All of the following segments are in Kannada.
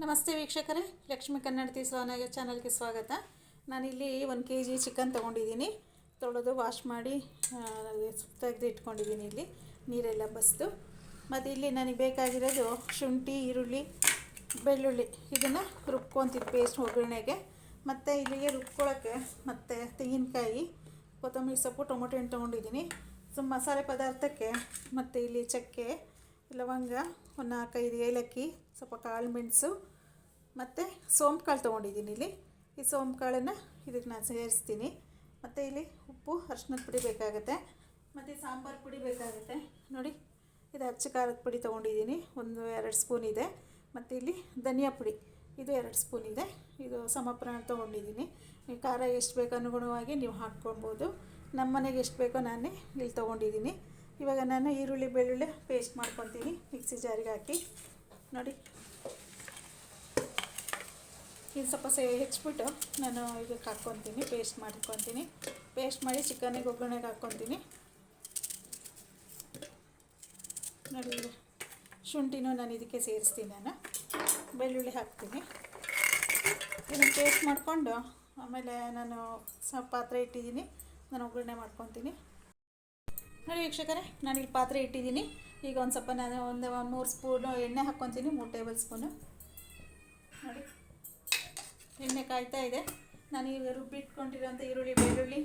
ನಮಸ್ತೆ ವೀಕ್ಷಕರೇ, ಲಕ್ಷ್ಮೀ ಕನ್ನಡ ಸೋನಾಗ ಚಾನಲ್ಗೆ ಸ್ವಾಗತ. ನಾನಿಲ್ಲಿ ಒಂದು ಕೆ ಜಿ ಚಿಕನ್ ತೊಗೊಂಡಿದ್ದೀನಿ. ತೊಳೆದು ವಾಶ್ ಮಾಡಿ ತೆಗೆದು ಇಟ್ಕೊಂಡಿದ್ದೀನಿ ಇಲ್ಲಿ, ನೀರೆಲ್ಲ ಬಸ್ದು. ಮತ್ತು ಇಲ್ಲಿ ನನಗೆ ಬೇಕಾಗಿರೋದು ಶುಂಠಿ, ಈರುಳ್ಳಿ, ಬೆಳ್ಳುಳ್ಳಿ. ಇದನ್ನು ರುಬ್ಕೊತೀನಿ ಪೇಸ್ಟ್ ಒಗ್ಗರಣೆಗೆ. ಮತ್ತು ಇಲ್ಲಿಗೆ ರುಬ್ಕೊಳ್ಳೋಕ್ಕೆ ಮತ್ತು ತೆಂಗಿನಕಾಯಿ, ಕೊತ್ತಂಬರಿ ಸೊಪ್ಪು, ಟೊಮೊಟೊ ಹಣ್ಣು ತೊಗೊಂಡಿದ್ದೀನಿ. ಸೊ ಮಸಾಲೆ ಪದಾರ್ಥಕ್ಕೆ ಮತ್ತು ಇಲ್ಲಿ ಚಕ್ಕೆ ಲವಂಗ ಒಂದು ನಾಲ್ಕೈದು ಏಲಕ್ಕಿ, ಸ್ವಲ್ಪ ಕಾಳು ಮೆಣಸು, ಮತ್ತು ಸೋಂಪು ಕಾಳು ತೊಗೊಂಡಿದ್ದೀನಿ ಇಲ್ಲಿ. ಈ ಸೋಂಪು ಕಾಳನ್ನು ಇದಕ್ಕೆ ನಾನು ಸೇರಿಸ್ತೀನಿ. ಮತ್ತು ಇಲ್ಲಿ ಉಪ್ಪು ಅರ್ಶಿನದ ಪುಡಿ ಬೇಕಾಗುತ್ತೆ. ಮತ್ತು ಸಾಂಬಾರು ಪುಡಿ ಬೇಕಾಗುತ್ತೆ. ನೋಡಿ, ಇದು ಅಚ್ಚ ಖಾರದ ಪುಡಿ ತೊಗೊಂಡಿದ್ದೀನಿ. ಒಂದು ಎರಡು ಸ್ಪೂನ್ ಇದೆ. ಮತ್ತು ಇಲ್ಲಿ ಧನಿಯಾ ಪುಡಿ, ಇದು ಎರಡು ಸ್ಪೂನ್ ಇದೆ. ಇದು ಸಮ ಪ್ರಮಾಣ ತೊಗೊಂಡಿದ್ದೀನಿ. ನೀವು ಖಾರ ಎಷ್ಟು ಬೇಕು ಅನುಗುಣವಾಗಿ ನೀವು ಹಾಕ್ಕೊಳ್ಬೋದು. ನಮ್ಮ ಮನೆಗೆ ಎಷ್ಟು ಬೇಕೋ ನಾನೇ ಇಲ್ಲಿ ತೊಗೊಂಡಿದ್ದೀನಿ. ಇವಾಗ ನಾನು ಈರುಳ್ಳಿ, ಬೆಳ್ಳುಳ್ಳಿ ಪೇಸ್ಟ್ ಮಾಡ್ಕೊತೀನಿ ಮಿಕ್ಸಿ ಜಾರಿಗೆ ಹಾಕಿ. ನೋಡಿ. ಇದು ಸ್ವಲ್ಪ ಸೇ ಹೆಚ್ಚಿಬಿಟ್ಟು ನಾನು ಇದಕ್ಕೆ ಹಾಕ್ಕೊತೀನಿ ಪೇಸ್ಟ್ ಮಾಡ್ಕೊತೀನಿ ಪೇಸ್ಟ್ ಮಾಡಿ ಚಿಕನಿಗೆ ಒಗ್ಗರಣೆಗೆ ಹಾಕ್ಕೊತೀನಿ ನೋಡಿ ಶುಂಠಿನೂ ನಾನು ಇದಕ್ಕೆ ಸೇರಿಸ್ತೀನಿ ನಾನು. ಬೆಳ್ಳುಳ್ಳಿ ಹಾಕ್ತೀನಿ. ಇದನ್ನು ಪೇಸ್ಟ್ ಮಾಡಿಕೊಂಡು ಆಮೇಲೆ ನಾನು ಸ್ವಲ್ಪ ಪಾತ್ರೆ ಇಟ್ಟಿದ್ದೀನಿ. ನಾನು ಒಗ್ಗರಣೆ ಮಾಡ್ಕೊತೀನಿ ನೋಡಿ ವೀಕ್ಷಕರೇ ನಾನು ಇಲ್ಲಿ ಪಾತ್ರೆ ಇಟ್ಟಿದ್ದೀನಿ. ಈಗ ಒಂದು ಸ್ವಲ್ಪ ನಾನು ಒಂದು ಮೂರು ಸ್ಪೂನು ಎಣ್ಣೆ ಹಾಕ್ಕೊತೀನಿ, ಮೂರು ಟೇಬಲ್ ಸ್ಪೂನು ನೋಡಿ ಎಣ್ಣೆ ಕಾಯ್ತಾ ಇದೆ. ನಾನು ಈಗ ರುಬ್ಬಿಟ್ಕೊಂಡಿರೋಂಥ ಈರುಳ್ಳಿ, ಬೆಳ್ಳುಳ್ಳಿ,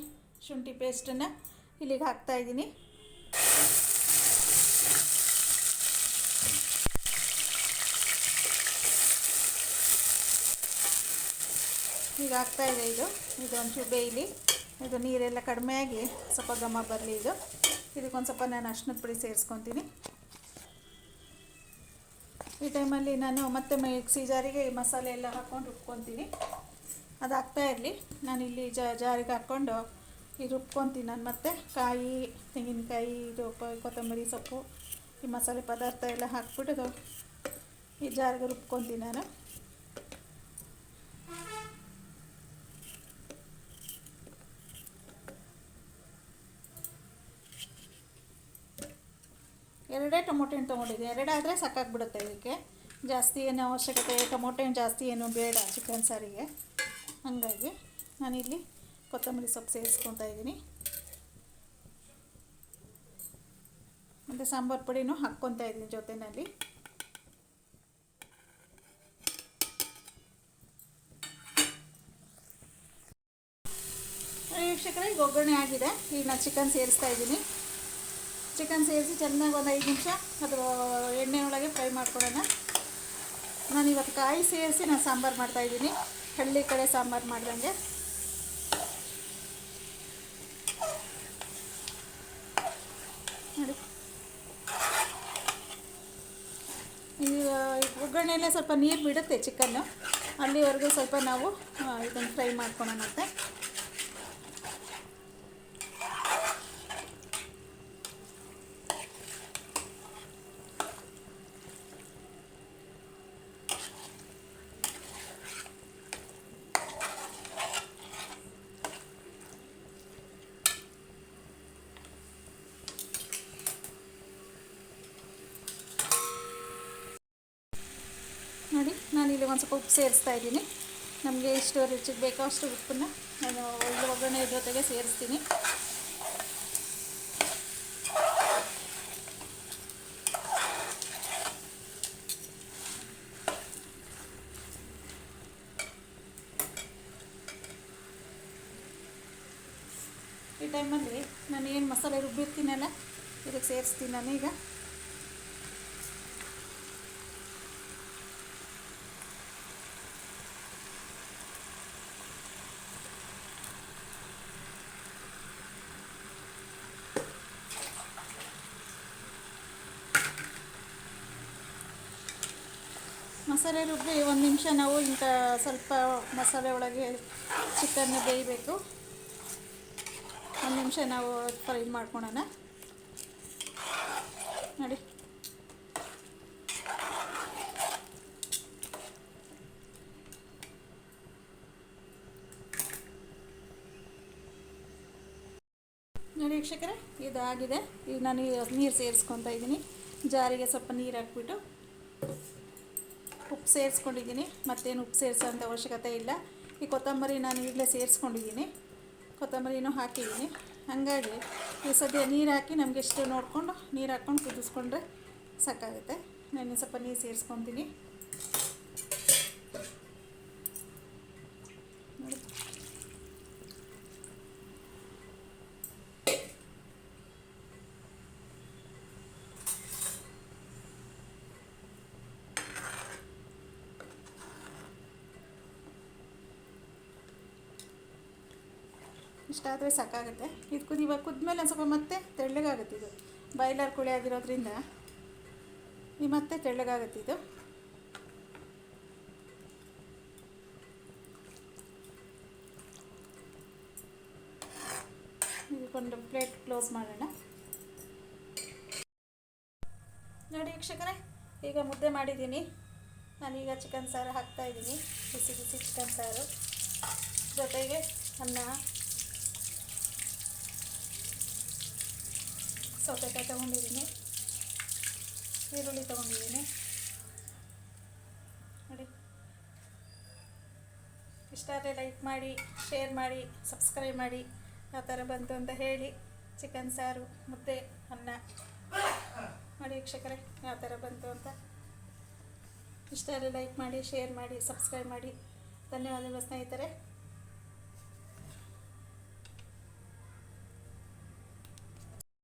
ಶುಂಠಿ ಪೇಸ್ಟನ್ನು ಇಲ್ಲಿಗೆ ಹಾಕ್ತಾ ಇದ್ದೀನಿ. ಈಗ ಹಾಕ್ತಾ ಇದೆ ಇದು. ಇದು ಒಂಚೂರು ಬೇಯಲಿ ಇದು ನೀರೆಲ್ಲ ಕಡಿಮೆ ಆಗಿ ಸ್ವಲ್ಪ ಘಮ ಬರಲಿ ಇದು. ಇದಕ್ಕೊಂದು ಸ್ವಲ್ಪ ನಾನು ಅರ್ಶಿನದ ಪುಡಿ ಸೇರಿಸ್ಕೊತೀನಿ. ಈ ಟೈಮಲ್ಲಿ ನಾನು ಮತ್ತೆ ಮಿಕ್ಸಿ ಜಾರಿಗೆ ಈ ಮಸಾಲೆ ಎಲ್ಲ ಹಾಕ್ಕೊಂಡು ರುಬ್ಕೊತೀನಿ. ಅದು ಆಗ್ತಾ ಇರಲಿ. ನಾನು ಇಲ್ಲಿ ಜಾರಿಗೆ ಹಾಕ್ಕೊಂಡು ಈ ರುಬ್ಕೊತೀನಿ ನಾನು ಮತ್ತೆ. ಕಾಯಿ, ತೆಂಗಿನಕಾಯಿ, ಇದು ಕೊತ್ತಂಬರಿ ಸೊಪ್ಪು, ಈ ಮಸಾಲೆ ಪದಾರ್ಥ ಎಲ್ಲ ಹಾಕ್ಬಿಟ್ಟು ಈ ಜಾರಿಗೆ ರುಬ್ಕೊತೀನಿ ನಾನು. ಎರಡೇ ಟೊಮೊಟೊ ಹಣ್ಣು ತೊಗೊಂಡಿದ್ದೆ. ಎರಡಾದರೆ ಸಾಕಾಗ್ಬಿಡುತ್ತೆ ಇದಕ್ಕೆ. ಜಾಸ್ತಿ ಏನು ಅವಶ್ಯಕತೆ, ಟೊಮೊಟೊ ಹಣ್ಣು ಜಾಸ್ತಿ ಏನು ಬೇಡ ಚಿಕನ್ ಸಾರಿಗೆ. ಹಾಗಾಗಿ ನಾನಿಲ್ಲಿ ಕೊತ್ತಂಬರಿ ಸೊಪ್ಪು ಸೇರಿಸ್ಕೊತಾ ಇದ್ದೀನಿ. ಮತ್ತು ಸಾಂಬಾರು ಪುಡಿನೂ ಹಾಕ್ಕೊತಾ ಇದ್ದೀನಿ ಜೊತೆಯಲ್ಲಿ ವೀಕ್ಷಕರೇ ಈಗ ಒಗ್ಗರಣೆ ಆಗಿದೆ. ಈಗ ನಾನು ಚಿಕನ್ ಸೇರಿಸ್ತಾ ಇದ್ದೀನಿ. ಚಿಕನ್ ಸೇರಿಸಿ ಚೆನ್ನಾಗಿ ಒಂದು ಐದು ನಿಮಿಷ ಅದು ಎಣ್ಣೆ ಒಳಗೆ ಫ್ರೈ ಮಾಡ್ಕೊಳ್ಳೋಣ ನಾನು ಇವತ್ತು ಕಾಯಿ ಸೇರಿಸಿ ನಾನು ಸಾಂಬಾರು ಮಾಡ್ತಾಯಿದ್ದೀನಿ ಹಳ್ಳಿ ಕಡೆ ಸಾಂಬಾರು ಮಾಡ್ದಂಗೆ. ನೋಡಿ. ಒಗ್ಗರಣೆಯಲ್ಲೇ ಸ್ವಲ್ಪ ನೀರು ಬಿಡುತ್ತೆ ಚಿಕನ್ನು. ಅಲ್ಲಿವರೆಗೂ ಸ್ವಲ್ಪ ನಾವು ಇದನ್ನು ಫ್ರೈ ಮಾಡ್ಕೊಳ್ಳೋಣ ಮತ್ತೆ ನೋಡಿ ನಾನು ಇಲ್ಲಿ ಒಂದು ಸ್ವಲ್ಪ ಉಪ್ಪು ಸೇರಿಸ್ತಾ ಇದ್ದೀನಿ. ನಮಗೆ ಎಷ್ಟು ರುಚಿಗೆ ಬೇಕೋ ಅಷ್ಟು ಉಪ್ಪನ್ನು ನಾನು ಒಳ್ಳೆ ಒಗ್ಗರಣೆ ಜೊತೆಗೆ ಸೇರಿಸ್ತೀನಿ. ಈ ಟೈಮಲ್ಲಿ ನಾನು ಏನು ಮಸಾಲೆ ರುಬ್ಬಿರ್ತೀನಲ್ಲ, ಇದಕ್ಕೆ ಸೇರಿಸ್ತೀನಿ ನಾನು ಮಸಾಲೆ ರುಬ್ಬಿ ಒಂದು ನಿಮಿಷ ನಾವು ಇಂಥ ಸ್ವಲ್ಪ ಮಸಾಲೆ ಒಳಗೆ ಚಿಕನ್ನ ಬೇಯಬೇಕು. ಒಂದು ನಿಮಿಷ ನಾವು ಫ್ರೈ ಮಾಡ್ಕೊಳೋಣ. ನೋಡಿ. ನೋಡಿ ವೀಕ್ಷಕರೇ, ಇದಾಗಿದೆ. ಈಗ ನಾನು ನೀರು ಸೇರಿಸ್ಕೊತಾ ಇದ್ದೀನಿ. ಜಾರಿಗೆ ಸ್ವಲ್ಪ ನೀರು ಹಾಕ್ಬಿಟ್ಟು ಉಪ್ಪು ಸೇರಿಸ್ಕೊಂಡಿದ್ದೀನಿ. ಮತ್ತೇನು ಉಪ್ಪು ಸೇರಿಸೋಂಥ ಅವಶ್ಯಕತೆ ಇಲ್ಲ. ಈ ಕೊತ್ತಂಬರಿ ನಾನು ಈಗಲೇ ಸೇರಿಸ್ಕೊಂಡಿದ್ದೀನಿ. ಕೊತ್ತಂಬರಿನೂ ಹಾಕಿದ್ದೀನಿ. ಹಾಗಾಗಿ ಈ ಸದ್ಯ ನೀರು ಹಾಕಿ ನಮಗೆ ಎಷ್ಟು ನೋಡಿಕೊಂಡು ನೀರು ಹಾಕ್ಕೊಂಡು ಕುದಿಸ್ಕೊಂಡ್ರೆ ಸಾಕಾಗುತ್ತೆ. ನಾನು ಸ್ವಲ್ಪ ನೀರು ಸೇರಿಸ್ಕೊತೀನಿ ನೋಡಿ ಇಷ್ಟಾದರೆ ಸಾಕಾಗುತ್ತೆ. ಇದು ಕುದಿ ಇವಾಗ ಕುದ್ಮೇಲೆ ಸ್ವಲ್ಪ ಮತ್ತೆ ತೆಳ್ಳಗಾಗುತ್ತೆ ಇದು. ಬಾಯ್ಲರ್ ಕುಳಿ ಆಗಿರೋದ್ರಿಂದ ಈ ಮತ್ತೆ ತೆಳ್ಳಗಾಗುತ್ತೆ ಇದು. ಇದಕ್ಕೊಂದು ಪ್ಲೇಟ್ ಕ್ಲೋಸ್ ಮಾಡೋಣ. ನೋಡಿ ವೀಕ್ಷಕರೇ, ಈಗ ಮುದ್ದೆ ಮಾಡಿದ್ದೀನಿ. ನಾನೀಗ ಚಿಕನ್ ಸಾರು ಹಾಕ್ತಾಯಿದ್ದೀನಿ ಬಿಸಿ ಬಿಸಿ ಚಿಕನ್ ಸಾರು. ಜೊತೆಗೆ ಅನ್ನ. ಸೌತೆಕಾಯಿ ತೊಗೊಂಡಿದ್ದೀನಿ. ಈರುಳ್ಳಿ ತೊಗೊಂಡಿದ್ದೀನಿ. ನೋಡಿ. ಇಷ್ಟ ಆದರೆ ಲೈಕ್ ಮಾಡಿ ಶೇರ್ ಮಾಡಿ ಸಬ್ಸ್ಕ್ರೈಬ್ ಮಾಡಿ. ಯಾವ ಥರ ಬಂತು ಅಂತ ಹೇಳಿ. ಚಿಕನ್ ಸಾರು, ಮುದ್ದೆ, ಅನ್ನ. ನೋಡಿ ವೀಕ್ಷಕರೇ ಯಾವ ಥರ ಬಂತು ಅಂತ. ಇಷ್ಟ ಆದರೆ ಲೈಕ್ ಮಾಡಿ ಶೇರ್ ಮಾಡಿ ಸಬ್ಸ್ಕ್ರೈಬ್ ಮಾಡಿ. ಧನ್ಯವಾದಗಳು ಸ್ನೇಹಿತರೆ.